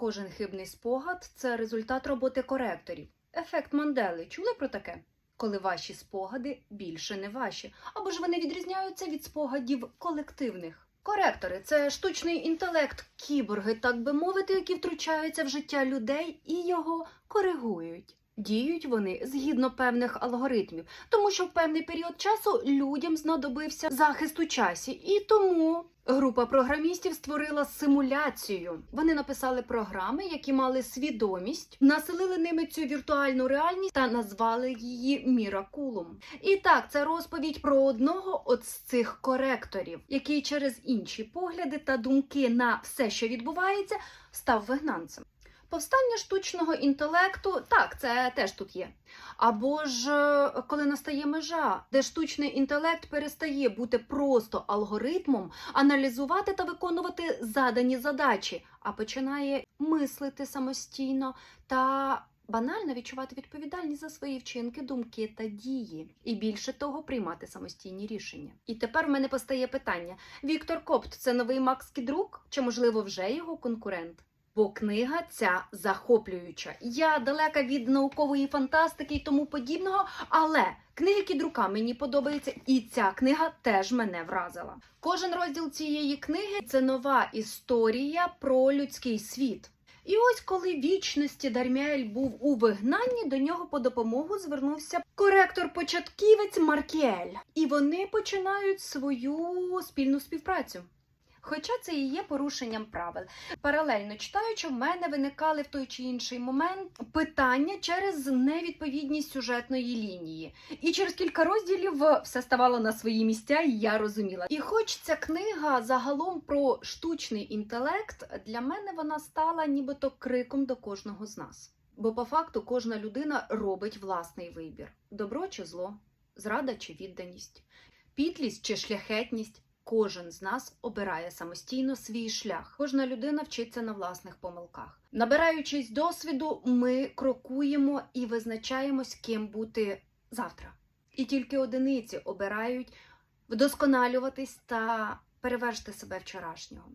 Кожен хибний спогад це результат роботи коректорів. Ефект Мандели. Чули про таке? Коли ваші спогади більше не ваші, або ж вони відрізняються від спогадів колективних. Коректори це штучний інтелект, кіборги, так би мовити, які втручаються в життя людей і його коригують. Діють вони згідно певних алгоритмів, тому що в певний період часу людям знадобився захист у часі, і тому група програмістів створила симуляцію. Вони написали програми, які мали свідомість, населили ними цю віртуальну реальність та назвали її Міракулум. І так, це розповідь про одного от з цих коректорів, який через інші погляди та думки на все, що відбувається, став вигнанцем. Повстання штучного інтелекту, так, це теж тут є. Або ж е, коли настає межа, де штучний інтелект перестає бути просто алгоритмом, аналізувати та виконувати задані задачі, а починає мислити самостійно та банально відчувати відповідальність за свої вчинки, думки та дії, і більше того, приймати самостійні рішення. І тепер в мене постає питання: Віктор Копт це новий Макс Кідрук, чи можливо вже його конкурент? Бо книга ця захоплююча. Я далека від наукової фантастики і тому подібного, але книги Кідрука мені подобаються, і ця книга теж мене вразила. Кожен розділ цієї книги це нова історія про людський світ. І ось коли вічності Дарміель був у вигнанні, до нього по допомогу звернувся коректор-початківець Маркіель. І вони починають свою спільну співпрацю. Хоча це і є порушенням правил. Паралельно читаючи, в мене виникали в той чи інший момент питання через невідповідність сюжетної лінії. І через кілька розділів все ставало на свої місця, і я розуміла. І хоч ця книга загалом про штучний інтелект, для мене вона стала нібито криком до кожного з нас. Бо по факту кожна людина робить власний вибір: добро чи зло, зрада чи відданість, підлість чи шляхетність. Кожен з нас обирає самостійно свій шлях. Кожна людина вчиться на власних помилках. Набираючись досвіду, ми крокуємо і визначаємось, ким бути завтра. І тільки одиниці обирають вдосконалюватись та перевершити себе вчорашнього.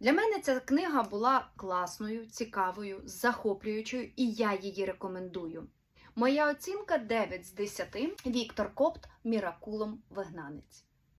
Для мене ця книга була класною, цікавою, захоплюючою, і я її рекомендую. Моя оцінка 9 з 10. Віктор Копт Міракулом Вигнанець.